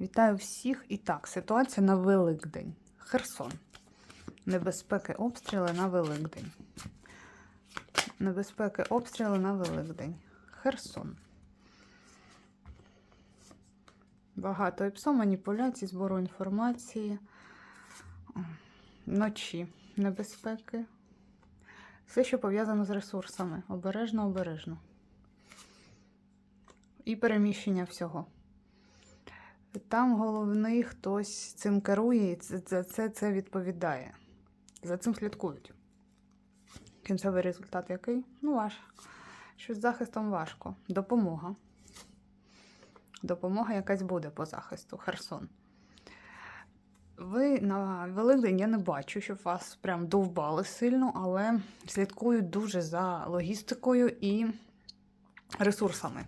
Вітаю всіх. І так, ситуація на Великдень. Херсон. Небезпеки обстріли на Великдень. Небезпеки обстріли на Великдень. Херсон. Багато ІПСО, маніпуляцій, збору інформації. Вночі небезпеки. Все, що пов'язано з ресурсами. Обережно, обережно. І переміщення всього. Там головний хтось цим керує і за це, це відповідає. За цим слідкують. Кінцевий результат який? Ну, ваш. Щось з захистом важко. Допомога. Допомога якась буде по захисту. Херсон. Ви на Великдень я не бачу, щоб вас прям довбали сильно, але слідкують дуже за логістикою і ресурсами.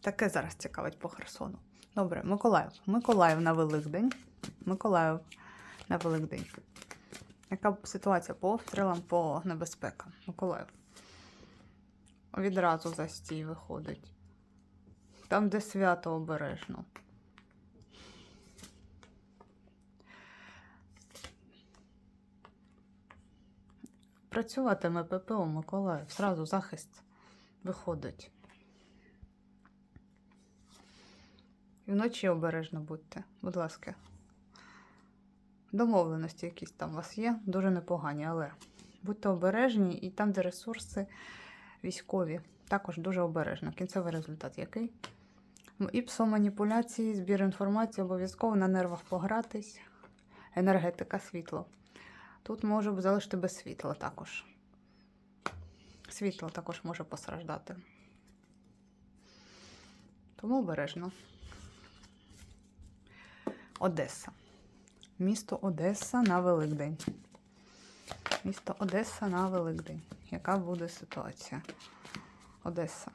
Таке зараз цікавить по Херсону. Добре, Миколаїв. Миколаїв на Великдень. Миколаїв на Великдень. Яка ситуація по обстрілам, по небезпекам? Миколаїв. Відразу за стій виходить. Там, де свято обережно. Працюватиме ППО Миколаїв. Зразу захист виходить. І вночі обережно будьте, будь ласка. Домовленості якісь там у вас є, дуже непогані, але будьте обережні і там, де ресурси військові, також дуже обережно. Кінцевий результат який? Ну, І псоманіпуляції, збір інформації, обов'язково на нервах погратись. Енергетика, світло. Тут може залишити без світла також. Світло також може постраждати. Тому обережно. Одеса. Місто Одеса на Великдень. Місто Одеса на Великдень. Яка буде ситуація? Одеса.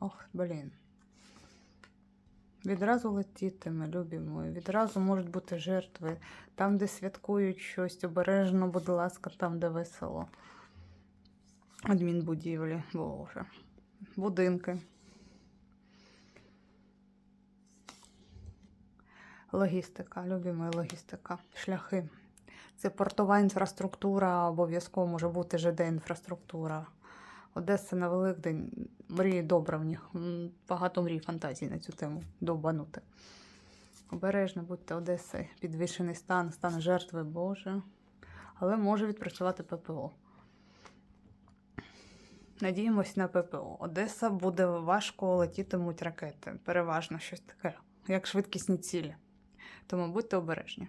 Ох, блін. Відразу летітиме, любі мої. Відразу можуть бути жертви. Там, де святкують щось, обережно, будь ласка, там, де весело. Адмінбудівлі, боже. Будинки. Логістика, любі логістика, шляхи. Це портова інфраструктура, обов'язково може бути ЖД інфраструктура. Одеса на Великдень. Мрії добре в них. Багато мрій фантазій на цю тему довбанути. Обережно будьте Одеси, підвищений стан, стан жертви Боже. Але може відпрацювати ППО. Надіємось на ППО. Одеса буде важко летітимуть ракети. Переважно щось таке, як швидкісні цілі. Тому будьте обережні.